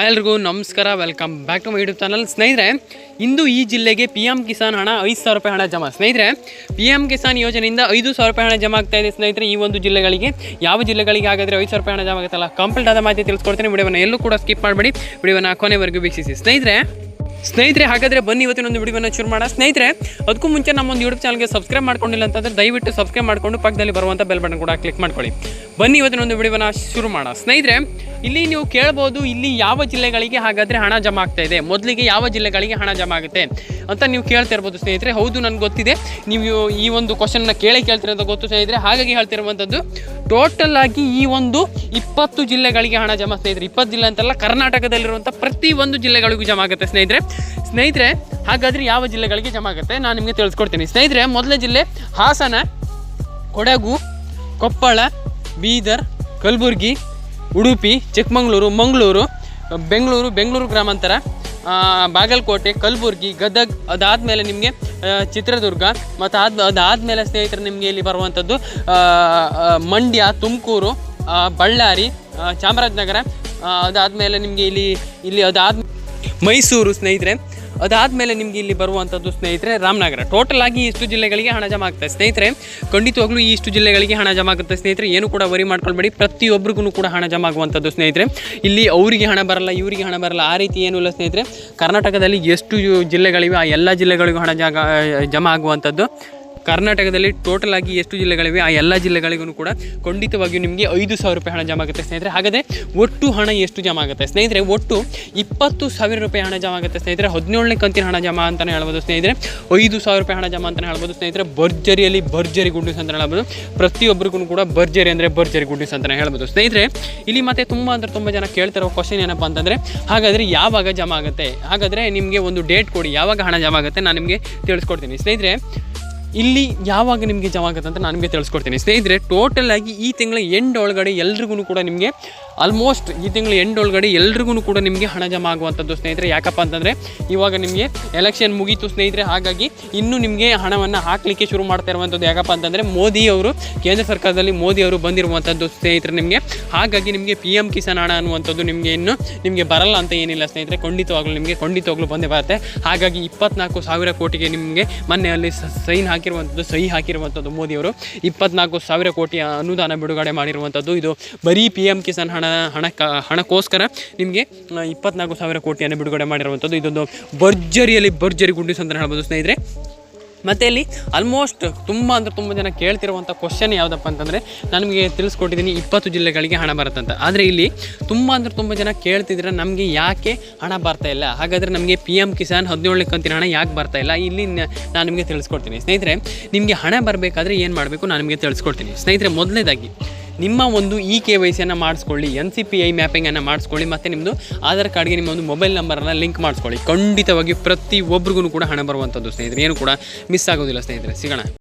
ಎಲ್ರಿಗೂ, ನಮಸ್ಕಾರ, welcome back to my YouTube channel. ಸ್ನೇಹಿತರೆ, ಇಂದು ಈ ಜಿಲ್ಲೆಗೆ ಪಿ ಎಂ ಕಿಸಾನ್ ಹಣ ಐದು ಸಾವಿರ ರೂಪಾಯಿ ಹಣ ಜಮಾ. ಸ್ನೇಹಿತರೆ ಪಿ ಎಂ ಕಿಸಾನ್ ಯೋಜನೆಯಿಂದ ಐದು ಸಾವಿರ ರೂಪಾಯಿ ಹಣ ಜಮಾ ಆಗ್ತಾ ಇದೆ ಸ್ನೇಹಿತರೆ ಈ ಒಂದು ಜಿಲ್ಲೆಗಳಿಗೆ. ಯಾವ ಜಿಲ್ಲೆಗಳಿಗೆ ಹಾಗಾದರೆ ಐದು ಸಾವಿರ ರೂಪಾಯಿ ಹಣ ಜಮಾ ಆಗುತ್ತಲ್ಲ ಕಂಪ್ಲೀಟ್ ಆದ ಮಾಹಿತಿ ತಿಳಿಸ್ಕೊಡ್ತೀನಿ. ವಿಡಿಯೋವನ್ನು ಎಲ್ಲೂ ಕೂಡ ಸ್ಕಿಪ್ ಮಾಡಬೇಡಿ. ವಿಡಿಯೋವನ್ನು ಕೊನೆವರೆಗೂ ವೀಕ್ಷಿಸಿ. ಸ್ನೇಹಿತರೆ ಸ್ನೇಹಿತರೆ, ಹಾಗಾದರೆ ಬನ್ನಿ ಇವತ್ತಿನ ಒಂದು ವಿಡಿಯೋವನ್ನು ಶುರು ಮಾಡೋಣ. ಸ್ನೇಹಿತರೆ, ಅದಕ್ಕೂ ಮುಂಚೆ ನಮ್ಮ ಒಂದು ಯೂಟ್ಯೂಬ್ ಚಾನಲ್ಗೆ ಸಬ್ಸ್ಕ್ರೈಬ್ ಮಾಡ್ಕೊಂಡಿಲ್ಲ ಅಂತಂದರೆ ದಯವಿಟ್ಟು ಸಬ್ಸ್ಕ್ರೈಬ್ ಮಾಡಿಕೊಂಡು ಪಕ್ಕದಲ್ಲಿ ಬರುವಂಥ ಬೆಲ್ ಬಟನ್ ಕೂಡ ಕ್ಲಿಕ್ ಮಾಡ್ಕೊಳ್ಳಿ. ಬನ್ನಿ ಇವತ್ತಿನ ಒಂದು ವಿಡಿಯೋವನ್ನು ಶುರು ಮಾಡೋಣ. ಸ್ನೇಹಿತರೆ ಇಲ್ಲಿ ನೀವು ಕೇಳ್ಬೋದು, ಇಲ್ಲಿ ಯಾವ ಜಿಲ್ಲೆಗಳಿಗೆ ಹಾಗಾದರೆ ಹಣ ಜಮಾ ಆಗ್ತಾ ಇದೆ? ಮೊದಲಿಗೆ ಯಾವ ಜಿಲ್ಲೆಗಳಿಗೆ ಹಣ ಜಮಾ ಆಗುತ್ತೆ ಅಂತ ನೀವು ಕೇಳ್ತಾ ಇರ್ಬೋದು ಸ್ನೇಹಿತರೆ. ಹೌದು, ನನಗೆ ಗೊತ್ತಿದೆ. ನೀವು ಈ ಒಂದು ಕ್ವಶನ್ನ ಕೇಳೇ ಕೇಳ್ತಿರೋದು ಗೊತ್ತು ಸ್ನೇಹಿತರೆ. ಹಾಗಾಗಿ ಹೇಳ್ತಿರುವಂಥದ್ದು ಟೋಟಲ್ ಆಗಿ ಈ ಒಂದು ಇಪ್ಪತ್ತು ಜಿಲ್ಲೆಗಳಿಗೆ ಹಣ ಜಮಾ ಸ್ನೇಹಿತರೆ. ಇಪ್ಪತ್ತು ಜಿಲ್ಲೆ ಅಂತಲ್ಲ ಕರ್ನಾಟಕದಲ್ಲಿರುವಂಥ ಪ್ರತಿ ಒಂದು ಜಿಲ್ಲೆಗಳಿಗೂ ಜಮಾ ಆಗುತ್ತೆ ಸ್ನೇಹಿತರೆ. ಸ್ನೇಹಿತರೆ, ಹಾಗಾದರೆ ಯಾವ ಜಿಲ್ಲೆಗಳಿಗೆ ಜಮಾ ಆಗುತ್ತೆ? ನಾನು ನಿಮಗೆ ತಿಳಿಸ್ಕೊಡ್ತೀನಿ. ಸ್ನೇಹಿತರೆ, ಮೊದಲ ಜಿಲ್ಲೆ ಹಾಸನ, ಕೊಡಗು, ಕೊಪ್ಪಳ, ಬೀದರ್, ಕಲಬುರ್ಗಿ ಉಡುಪಿ, ಚಿಕ್ಕಮಗಳೂರು, ಮಂಗಳೂರು, ಬೆಂಗಳೂರು ಬೆಂಗಳೂರು ಗ್ರಾಮಾಂತರ ಬಾಗಲಕೋಟೆ, ಕಲಬುರ್ಗಿ, ಗದಗ್, ಅದಾದಮೇಲೆ ನಿಮಗೆ ಚಿತ್ರದುರ್ಗ, ಮತ್ತು ಅದಾದ ಅದಾದಮೇಲೆ ಸ್ನೇಹಿತರು ನಿಮಗೆ ಇಲ್ಲಿ ಬರುವಂಥದ್ದು ಮಂಡ್ಯ, ತುಮಕೂರು ಬಳ್ಳಾರಿ ಚಾಮರಾಜನಗರ ಅದಾದಮೇಲೆ ನಿಮಗೆ ಇಲ್ಲಿ ಇಲ್ಲಿ ಅದಾದ ಮೈಸೂರು ಸ್ನೇಹಿತರೆ ಅದಾದಮೇಲೆ ನಿಮಗೆ ಇಲ್ಲಿ ಬರುವಂಥದ್ದು ಸ್ನೇಹಿತರೆ ರಾಮನಗರ. ಟೋಟಲ್ ಆಗಿ ಇಷ್ಟು ಜಿಲ್ಲೆಗಳಿಗೆ ಹಣ ಜಮಾ ಆಗ್ತದೆ. ಸ್ನೇಹಿತರೆ ಖಂಡಿತವಾಗ್ಲೂ ಈ ಇಷ್ಟು ಜಿಲ್ಲೆಗಳಿಗೆ ಹಣ ಜಮಾ ಆಗುತ್ತೆ ಸ್ನೇಹಿತರೆ. ಏನು ಕೂಡ ವರಿ ಮಾಡ್ಕೊಳ್ಬೇಡಿ. ಪ್ರತಿಯೊಬ್ಬರಿಗೂ ಕೂಡ ಹಣ ಜಮಾ ಆಗುವಂಥದ್ದು ಸ್ನೇಹಿತರೆ. ಇಲ್ಲಿ ಅವರಿಗೆ ಹಣ ಬರಲ್ಲ, ಇವರಿಗೆ ಹಣ ಬರಲ್ಲ, ಆ ರೀತಿ ಏನೂ ಇಲ್ಲ ಸ್ನೇಹಿತರೆ. ಕರ್ನಾಟಕದಲ್ಲಿ ಎಷ್ಟು ಜಿಲ್ಲೆಗಳಿವೆ, ಆ ಎಲ್ಲ ಜಿಲ್ಲೆಗಳಿಗೂ ಹಣ ಜಾಗ ಜಮಾ ಆಗುವಂಥದ್ದು ಕರ್ನಾಟಕದಲ್ಲಿ ಟೋಟಲ್ ಆಗಿ ಎಷ್ಟು ಜಿಲ್ಲೆಗಳಿವೆ? ಆ ಎಲ್ಲ ಜಿಲ್ಲೆಗಳಿಗೂ ಕೂಡ ಖಂಡಿತವಾಗಿಯೂ ನಿಮಗೆ ಐದು ಸಾವಿರ ರೂಪಾಯಿ ಹಣ ಜಮಾ ಆಗುತ್ತೆ ಸ್ನೇಹಿತರೆ. ಹಾಗಾದರೆ ಒಟ್ಟು ಹಣ ಎಷ್ಟು ಜಮಾ ಆಗುತ್ತೆ? ಸ್ನೇಹಿತರೆ, ಒಟ್ಟು ಇಪ್ಪತ್ತು ಸಾವಿರ ರೂಪಾಯಿ ಹಣ ಜಮಾ ಆಗುತ್ತೆ ಸ್ನೇಹಿತರೆ. ಹದಿನೇಳನೇ ಕಂತಿನ ಹಣ ಜಮಾ ಅಂತಲೇ ಹೇಳ್ಬೋದು ಸ್ನೇಹಿತರೆ. ಐದು ಸಾವಿರ ರೂಪಾಯಿ ಹಣ ಜಮಾ ಅಂತಲೇ ಹೇಳ್ಬೋದು ಸ್ನೇಹಿತರೆ. ಭರ್ಜರಿಯಲ್ಲಿ ಭರ್ಜರಿ ಗುಡ್ಡಿಸ್ ಅಂತಲೇ ಅಂತ ಹೇಳ್ಬೋದು. ಪ್ರತಿಯೊಬ್ಬರಿಗೂ ಕೂಡ ಭರ್ಜರಿ ಅಂದರೆ ಭರ್ಜರಿ ನ್ಯೂಸ್ ಅಂತಲೇ ಹೇಳ್ಬೋದು ಸ್ನೇಹಿತರೆ. ಇಲ್ಲಿ ಮತ್ತೆ ತುಂಬ ಅಂದರೆ ತುಂಬ ಜನ ಕೇಳ್ತಿರೋ ಕ್ವಶನ್ ಏನಪ್ಪ ಅಂತಂದರೆ, ಹಾಗಾದರೆ ಯಾವಾಗ ಜಮಾ ಆಗುತ್ತೆ? ಹಾಗಾದರೆ ನಿಮಗೆ ಒಂದು ಡೇಟ್ ಕೊಡಿ. ಯಾವಾಗ ಹಣ ಜಮಾ ಆಗುತ್ತೆ? ನಾನು ನಿಮಗೆ ತಿಳಿಸ್ಕೊಡ್ತೀನಿ. ಸ್ನೇಹಿತರೆ ಇಲ್ಲಿ ಯಾವಾಗ ನಿಮಗೆ ಜಮ ಆಗುತ್ತೆ ಅಂತ ನಾನು ನಿಮಗೆ ತಿಳಿಸ್ಕೊಡ್ತೀನಿ. ಸ್ನೇಹಿತರೆ ಟೋಟಲ್ ಆಗಿ ಈ ತಿಂಗಳ ಎಂಡ್ ಒಳಗಡೆ ಎಲ್ರಿಗೂ ಕೂಡ ನಿಮಗೆ ಆಲ್ಮೋಸ್ಟ್ ಈ ತಿಂಗಳ ಎಂಡ್ ಒಳಗಡೆ ಎಲ್ರಿಗೂ ಕೂಡ ನಿಮಗೆ ಹಣ ಜಮಾ ಆಗುವಂಥದ್ದು ಸ್ನೇಹಿತರೆ. ಯಾಕಪ್ಪ ಅಂತಂದರೆ, ಇವಾಗ ನಿಮಗೆ ಎಲೆಕ್ಷನ್ ಮುಗೀತು ಸ್ನೇಹಿತರೆ, ಹಾಗಾಗಿ ಇನ್ನೂ ನಿಮಗೆ ಹಣವನ್ನು ಹಾಕಲಿಕ್ಕೆ ಶುರು ಮಾಡ್ತಾ ಇರುವಂಥದ್ದು ಯಾಕಪ್ಪ ಅಂತಂದರೆ, ಮೋದಿ ಅವರು, ಕೇಂದ್ರ ಸರ್ಕಾರದಲ್ಲಿ ಮೋದಿ ಅವರು ಬಂದಿರುವಂಥದ್ದು ಸ್ನೇಹಿತರೆ ನಿಮಗೆ. ಹಾಗಾಗಿ ನಿಮಗೆ ಪಿ ಎಂ ಕಿಸಾನ್ ಹಣ ಅನ್ನುವಂಥದ್ದು ನಿಮಗೆ ಇನ್ನು ನಿಮಗೆ ಬರಲ್ಲ ಅಂತ ಏನಿಲ್ಲ ಸ್ನೇಹಿತರೆ. ಖಂಡಿತವಾಗ್ಲೂ ನಿಮಗೆ, ಖಂಡಿತವಾಗ್ಲೂ ಬಂದೇ ಬರುತ್ತೆ. ಹಾಗಾಗಿ ಇಪ್ಪತ್ನಾಲ್ಕು ಸಾವಿರ ಕೋಟಿಗೆ ನಿಮಗೆ ಮೊನ್ನೆ ಸೈನ್ ಹಾಕಿರುವಂಥದ್ದು, ಸಹಿ ಹಾಕಿರುವಂಥದ್ದು ಮೋದಿಯವರು ಇಪ್ಪತ್ನಾಲ್ಕು ಸಾವಿರ ಕೋಟಿ ಅನುದಾನ ಬಿಡುಗಡೆ ಮಾಡಿರುವಂಥದ್ದು. ಇದು ಬರೀ ಪಿ ಎಂ ಕಿಸಾನ್ ಹಣ ಹಣಕ್ಕೋಸ್ಕರ ನಿಮಗೆ ಇಪ್ಪತ್ನಾಲ್ಕು ಸಾವಿರ ಕೋಟಿಯನ್ನು ಬಿಡುಗಡೆ ಮಾಡಿರುವಂಥದ್ದು. ಇದೊಂದು ಭರ್ಜರಿಯಲ್ಲಿ ಭರ್ಜರಿ ಗುಂಡಿಸ್ ಅಂತ ಹೇಳ್ಬೋದು ಸ್ನೇಹಿತರೆ. ಮತ್ತು ಇಲ್ಲಿ ಆಲ್ಮೋಸ್ಟ್ ತುಂಬ ಅಂದರೆ ತುಂಬ ಜನ ಕೇಳ್ತಿರುವಂಥ ಕ್ವಶನ್ ಯಾವುದಪ್ಪ ಅಂತಂದರೆ ನಾನು ನಿಮಗೆ ತಿಳಿಸ್ಕೊಟ್ಟಿದ್ದೀನಿ ಇಪ್ಪತ್ತು ಜಿಲ್ಲೆಗಳಿಗೆ ಹಣ ಬರುತ್ತಂತ. ಆದರೆ ಇಲ್ಲಿ ತುಂಬ ಅಂದರೆ ತುಂಬ ಜನ ಕೇಳ್ತಿದ್ರೆ ನಮಗೆ ಯಾಕೆ ಹಣ ಬರ್ತಾ ಇಲ್ಲ? ಹಾಗಾದರೆ ನಮಗೆ ಪಿ ಎಂ ಕಿಸಾನ್ ಹದಿನೇಳನೇ ಕಂತಿನ ಹಣ ಯಾಕೆ ಬರ್ತಾ ಇಲ್ಲ? ಇಲ್ಲಿ ನಾನು ನಿಮಗೆ ತಿಳಿಸ್ಕೊಡ್ತೀನಿ. ಸ್ನೇಹಿತರೆ, ನಿಮಗೆ ಹಣ ಬರಬೇಕಾದ್ರೆ ಏನು ಮಾಡಬೇಕು? ನಾನು ನಿಮಗೆ ತಿಳಿಸ್ಕೊಡ್ತೀನಿ. ಸ್ನೇಹಿತರೆ, ಮೊದಲನೇದಾಗಿ ನಿಮ್ಮ ಒಂದು ಇ ಕೆ ವೈ ಸಿಯನ್ನು ಮಾಡಿಸ್ಕೊಳ್ಳಿ, ಎನ್ ಸಿ ಪಿ ಐ ಮ್ಯಾಪಿಂಗನ್ನು ಮಾಡಿಸ್ಕೊಳ್ಳಿ, ಮತ್ತು ನಿಮ್ಮದು ಆಧಾರ್ ಕಾರ್ಡ್ಗೆ ನಿಮ್ಮ ಒಂದು ಮೊಬೈಲ್ ನಂಬರನ್ನು ಲಿಂಕ್ ಮಾಡಿಸ್ಕೊಳ್ಳಿ. ಖಂಡಿತವಾಗಿ ಪ್ರತಿ ಒಬ್ರಿಗೂ ಕೂಡ ಹಣ ಬರುವಂಥದ್ದು ಸ್ನೇಹಿತರೆ. ಏನು ಕೂಡ ಮಿಸ್ ಆಗೋದಿಲ್ಲ ಸ್ನೇಹಿತರೆ. ಸಿಗೋಣ.